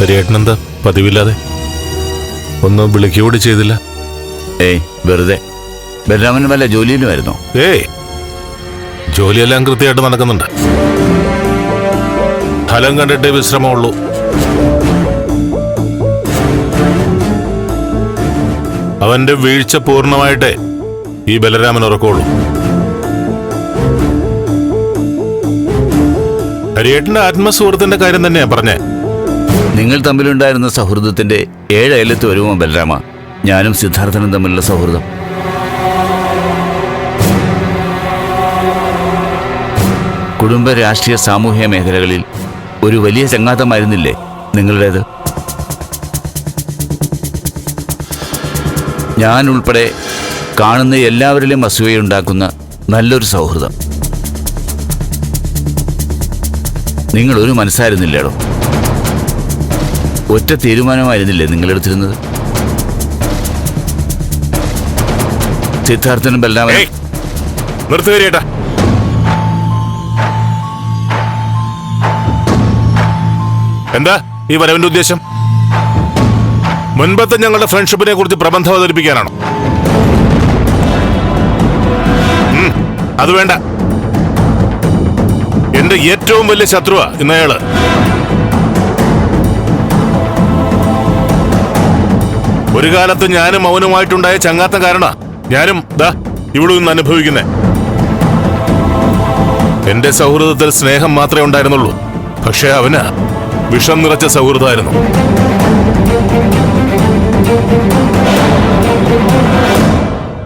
ഹരിയേട്ടനെന്താ പതിവില്ലാതെ. ഒന്ന് വിളിക്കുകൂടി ചെയ്തില്ല. ഏയ് വെറുതെ. ബലരാമൻ വല്ല ജോലിയിലുമായിരുന്നോ ഏയ് ജോലിയെല്ലാം കൃത്യമായിട്ട് നടക്കുന്നുണ്ട്. ഫലം കണ്ടിട്ടേ വിശ്രമമുള്ളൂ. അവന്റെ വീഴ്ച പൂർണമായിട്ടേ ഈ ബലരാമൻ ഉറക്കുള്ളൂ ഹരിയേട്ടന്റെ ആത്മസുഹൃത്തിന്റെ കാര്യം തന്നെയാ പറഞ്ഞേ. നിങ്ങൾ തമ്മിലുണ്ടായിരുന്ന സൗഹൃദത്തിന്റെ ഏഴ് അയലത്ത് വരുമോ ബലരാമ ഞാനും സിദ്ധാർത്ഥനും തമ്മിലുള്ള സൗഹൃദം. കുടുംബ രാഷ്ട്രീയ സാമൂഹ്യ മേഖലകളിൽ ഒരു വലിയ ചങ്ങാത്തമായിരുന്നില്ലേ നിങ്ങളുടേത്? ഞാൻ ഉൾപ്പെടെ കാണുന്ന എല്ലാവരിലും അസൂയയുണ്ടാക്കുന്ന നല്ലൊരു സൗഹൃദം. നിങ്ങളൊരു മനസ്സായിരുന്നില്ലേടോ? ഒറ്റ തീരുമാനമായിരുന്നില്ലേ നിങ്ങളെടുത്തിരുന്നത്? സിദ്ധാർത്ഥനും ബലരാമനും ഏയ്! നിർത്തി ഹരിയേട്ടാ എന്താ ഈ വരവിന്റെ ഉദ്ദേശം? മുൻപത്തെ ഞങ്ങളുടെ ഫ്രണ്ട്ഷിപ്പിനെ കുറിച്ച് പ്രബന്ധം അവതരിപ്പിക്കാനാണോ? അത് വേണ്ട. എന്റെ ഏറ്റവും വലിയ ശത്രുവാ ഇന്നയാൾ. ഒരു കാലത്ത് ഞാനും അവനുമായിട്ടുണ്ടായ ചങ്ങാത്തം കാരണ ഞാനും ദാ ഇവിടെ നിന്ന് അനുഭവിക്കുന്നേ. എന്റെ സൗഹൃദത്തിൽ സ്നേഹം മാത്രമേ ഉണ്ടായിരുന്നുള്ളൂ. പക്ഷെ അവന് വിഷം നിറച്ച സൗഹൃദമായിരുന്നു.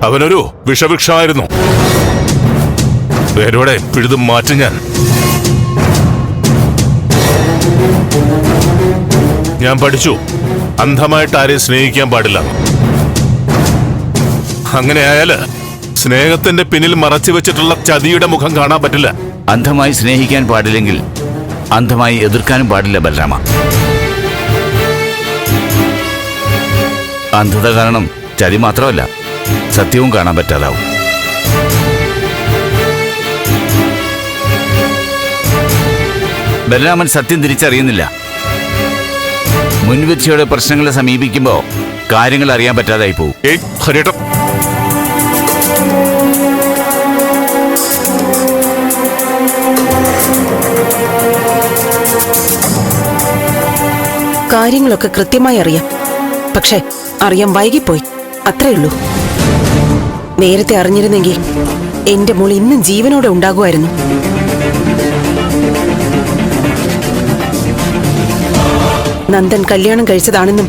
അവനൊരു വിഷവൃക്ഷമായിരുന്നു. പേരോടെ പിഴുതും മാറ്റി ഞാൻ. ഞാൻ പഠിച്ചു. അന്ധമായിട്ട് ആരെയും സ്നേഹിക്കാൻ പാടില്ല. അങ്ങനെ ആയാൽ സ്നേഹത്തിന്റെ പിന്നിൽ മറച്ചു വെച്ചിട്ടുള്ള ചതിയുടെ മുഖം കാണാൻ പറ്റില്ല. അന്ധമായി സ്നേഹിക്കാൻ പാടില്ലെങ്കിൽ അന്ധമായി എതിർക്കാനും പാടില്ല ബലരാമ അന്ധത കാരണം ചതി മാത്രമല്ല സത്യവും കാണാൻ പറ്റാതാവും. ബലരാമൻ സത്യം തിരിച്ചറിയുന്നില്ല. മുൻവിധിയോടെ പ്രശ്നങ്ങളെ സമീപിക്കുമ്പോൾ കാര്യങ്ങൾ അറിയാൻ പറ്റാതായി പോകും ഏയ് കാര്യങ്ങളൊക്കെ കൃത്യമായി അറിയാം. പക്ഷെ അറിയാൻ വൈകിപ്പോയി. അത്രേ ഉള്ളൂ. നേരത്തെ അറിഞ്ഞിരുന്നെങ്കിൽ എന്റെ മോൾ ഇന്നും ജീവനോടെ ഉണ്ടാകുമായിരുന്നു. നന്ദൻ കല്യാണം കഴിച്ചതാണെന്നും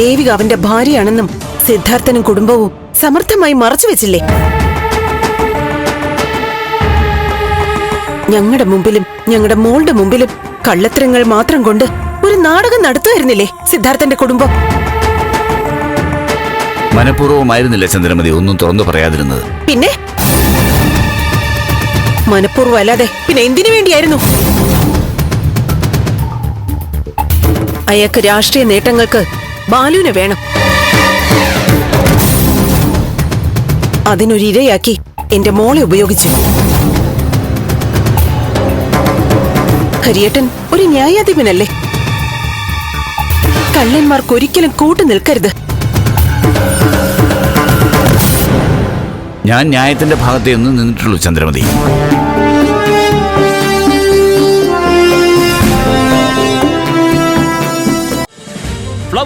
ദേവിക അവന്റെ ഭാര്യയാണെന്നും സിദ്ധാർത്ഥനും കുടുംബവും സമർത്ഥമായി മറച്ചു വെച്ചില്ലേ? ഞങ്ങളുടെ മുമ്പിലും ഞങ്ങളുടെ മോളുടെ മുമ്പിലും കള്ളത്തരങ്ങൾ മാത്രം കൊണ്ട് ഒരു നാടകം നടത്തുമായിരുന്നില്ലേ സിദ്ധാർത്ഥന്റെ കുടുംബം? മനഃപൂർവമായിരുന്നില്ല ചന്ദ്രമതി ഒന്നും തുറന്നു പറയാതിരുന്നത്? പിന്നെ? മനഃപൂർവം അല്ലാതെ പിന്നെ എന്തിനു വേണ്ടിയായിരുന്നു? അയാൾക്ക് രാഷ്ട്രീയ നേട്ടങ്ങൾക്ക് ബാലുവിനെ വേണം. അതിനൊരു ഇരയാക്കി എന്റെ മോളെ ഉപയോഗിച്ചു. ഹരിയേട്ടൻ ഒരു ന്യായാധിപനല്ലേ? കള്ളന്മാർക്ക് ഒരിക്കലും കൂട്ടു നിൽക്കരുത്. ഞാൻ ന്യായത്തിന്റെ ഭാഗത്തേ ഒന്നും നിന്നിട്ടുള്ളൂ ചന്ദ്രമതി.